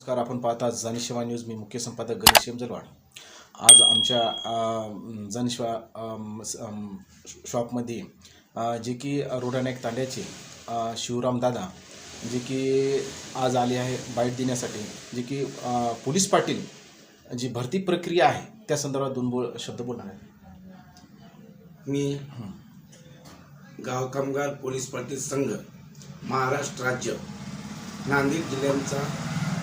नमस्कार आपण पाहता जनसेवा न्यूज. मी मुख्य संपादक गणेश जलवाड आज आमच्या अ, शॉपमध्ये जे की रोडानायक तांड्याचे शिवराम दादा जे की आज आले आहे बाईट देण्यासाठी. जे की पोलीस पाटील जी भरती प्रक्रिया आहे त्या संदर्भात दोन बोल शब्द बोलणार आहे मी गाव कामगार पोलीस पाटील संघ महाराष्ट्र राज्य नांदेड जिल्ह्यांचा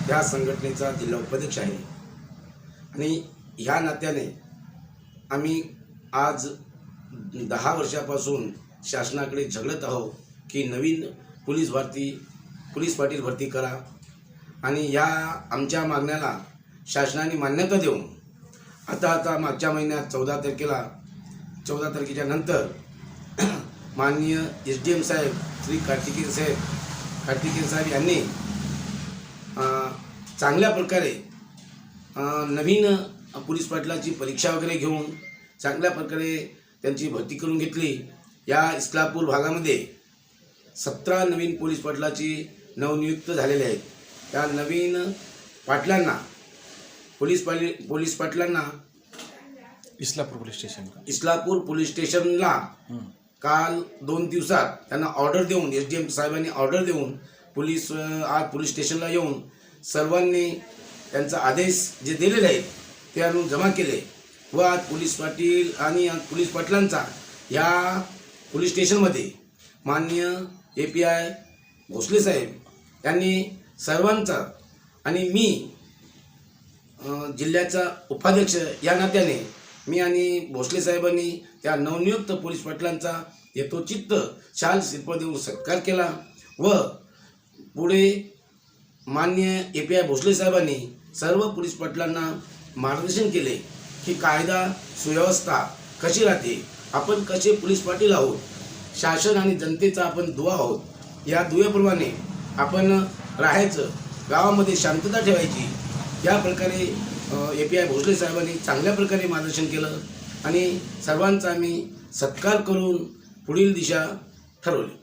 ह्या संघटनेचा जिल्हा उपाध्यक्ष आहे. आणि ह्या नात्याने आम्ही आज दहा वर्षापासून शासनाकडे झगडत आहोत की नवीन पोलीस भरती पोलीस पाटील भरती करा. आणि या आमच्या मागण्याला शासनाने मान्यता देऊन आता आता मागच्या महिन्यात चौदा तारखेला चौदा तारखेच्या नंतर माननीय एस डी एम साहेब श्री कार्तिकेय साहेब कार्तिकेय साहेब यांनी चांगल्या प्रकारे नवीन पोलीस पाटलाची परीक्षा वगैरे घेऊन चांगल्या प्रकारे त्यांची भरती करून घेतली. या इस्लापूर भागामध्ये सतरा नवीन पोलीस पाटलाची नवनियुक्त झालेले आहेत. त्या नवीन पाटलांना पोलीस पाली पोलीस पाटलांना Islapur police station Islapur police स्टेशनला. काल दोन दिवसात त्यांना ऑर्डर देऊन एस डी एम साहेबांनी ऑर्डर देऊन पोलीस आज पोलीस स्टेशनला येऊन सर्वांनी त्यांचा आदेश जे दिलेले आहेत ते आणून जमा केले. व आज पोलीस पाटील आणि पोलीस पाटलांचा या पोलीस स्टेशनमध्ये माननीय ए पी आय भोसले साहेब यांनी सर्वांचा आणि मी जिल्ह्याचा उपाध्यक्ष या नात्याने मी आणि भोसले साहेबांनी त्या नवनियुक्त पोलीस पाटलांचा यथोचित्त शाल शिल्प देऊन सत्कार केला व पुढे मान्य ए पी आय भोसले साहेबांनी सर्व पोलीस पाटलांना मार्गदर्शन केले की कायदा सुव्यवस्था कशी राहते आपण कसे पोलीस पाटील आहोत शासन आणि जनतेचा आपण दुवा आहोत या दुव्याप्रमाणे आपण राहायचं गावामध्ये शांतता ठेवायची या प्रकारे ए पी आय भोसले साहेबांनी चांगल्या प्रकारे मार्गदर्शन केलं आणि सर्वांचा आम्ही सत्कार करून पुढील दिशा ठरवली.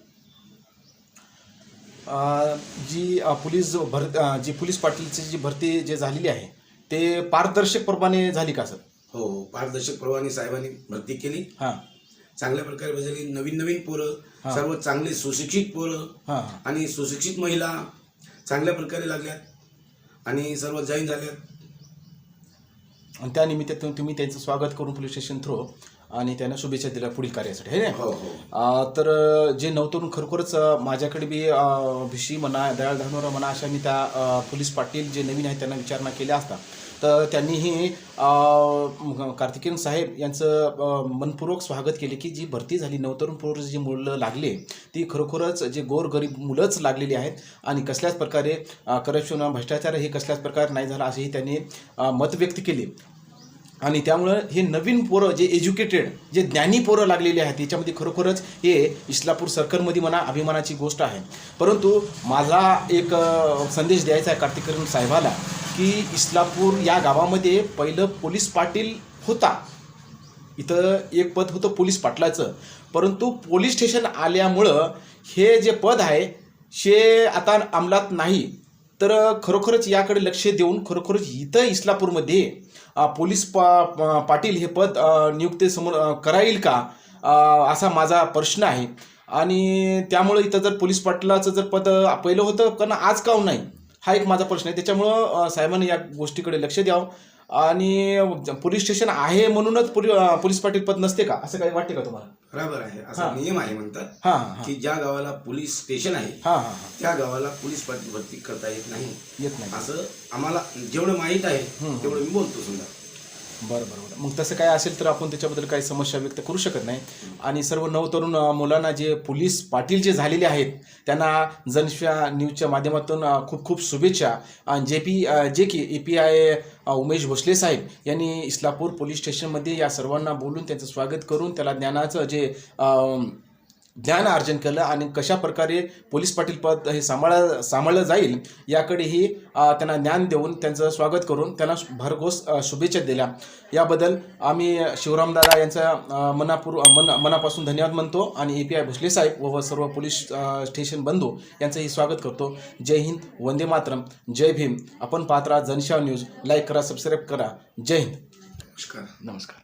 जी पोलीस भर जी पोलीस पाटीलची जी भरती जे झालेली आहे ते पारदर्शकप्रमाणे झाली का सर? हो पारदर्शक प्रवानी साहेबांनी भरती केली. हां. चांगल्या प्रकारे बजावली नवीन नवीन पोरं हा. सर्व चांगले सुशिक्षित पोरं हां. आणि सुशिक्षित महिला चांगल्या प्रकारे लागल्यात आणि सर्व जॉईन झाल्यात. आणि त्यानिमित्त तुम- तुम्ही त्यांचं स्वागत करून पोलीस स्टेशन थ्रू आणि त्यांना शुभेच्छा दिल्या पुढील कार्यासाठी है ना हो हो. तर जे नवतरुण खरोखरच माझ्याकडे बी भिशी म्हणा दयाळ धानोरा म्हणा अशा मी त्या पोलीस पाटील जे नवीन आहेत त्यांना विचारणा केल्या असता. तर त्यांनीही कार्तिकेयन साहेब यांचं मनपूर्वक स्वागत केले की जी भरती झाली नवतरुण पोरं जी मुलं लागले ती खरोखरच जे गोरगरीब मुलंच लागलेली आहेत आणि कसल्याच प्रकारे करप्शन भ्रष्टाचार हे कसल्याच प्रकारे नाही झाला असेही त्यांनी मत व्यक्त केले. आणि त्यामुळं हे नवीन पोरं जे एज्युकेटेड जे ज्ञानी पोरं लागलेली आहेत याच्यामध्ये खरोखरच हे इस्लापूर सर्कलमध्ये म्हणा अभिमानाची गोष्ट आहे. परंतु माझा एक संदेश द्यायचा आहे कार्तिकरण साहेबाला की इस्लापूर या गावामध्ये पहिलं पोलीस पाटील होता. इथं एक पद होतं पोलीस पाटलाचं. परंतु पोलीस स्टेशन आल्यामुळं हे जे पद आहे हे आता अंमलात नाही. तर खरोखरच याकडे लक्ष देऊन खरोखरच इथं इस्लापूरमध्ये पोलीस पा पाटील हे पद नियुक्तीसमोर करायल का? असा माझा प्रश्न आहे. आणि त्यामुळं इथं जर पोलीस पाटलाचं जर पद पहिलं होतं कारण आज काव नाही? हा एक माझा प्रश्न आहे. त्याच्यामुळं साहेबांनी या गोष्टीकडे लक्ष द्यावं. आणि पोलीस स्टेशन आहे म्हणूनच पोलीस पाटील पद नसते का? असं काही वाटते का तुम्हाला? बरोबर आहे. असा नियम आहे म्हणतात की ज्या गावाला पोलीस स्टेशन आहे हां हां हां. त्या गावाला पोलीस पाटील भरती करता येत नाही. येत नाही. असं आम्हाला जेवढं माहीत आहे. तेवढं मी बोलतो समजा. बरं बरं बरं. मग तसं काय असेल तर आपण त्याच्याबद्दल काही समस्या व्यक्त करू शकत नाही. आणि सर्व नवतरुण मुलांना जे पोलीस पाटील जे झालेले आहेत त्यांना जनशा न्यूजच्या माध्यमातून खूप खूप शुभेच्छा. आणि जे पी जे की A P I Umesh Bhosale साहेब यांनी इस्लापूर पोलीस स्टेशनमध्ये या सर्वांना बोलून त्यांचं स्वागत करून त्याला ज्ञानाचं जे ज्ञान अर्जन केलं आणि कशा प्रकारे पोलीस पाटील पद हे सांभाळ सांभाळलं जाईल याकडेही त्यांना ज्ञान देऊन त्यांचं स्वागत करून त्यांना भरघोस शुभेच्छा दिल्या. याबद्दल आम्ही शिवरामदादा यांचा अ, मनापूर मन मनापासून धन्यवाद म्हणतो आणि ए पी आय भोसले साहेब व सर्व पोलीस स्टेशन बंधू यांचंही स्वागत करतो. जय हिंद वंदे मातरम जय भीम. आपण पाहत राहा जनशा न्यूज. लाईक करा सबस्क्राईब करा. जय हिंद. नमस्कार. नमस्कार.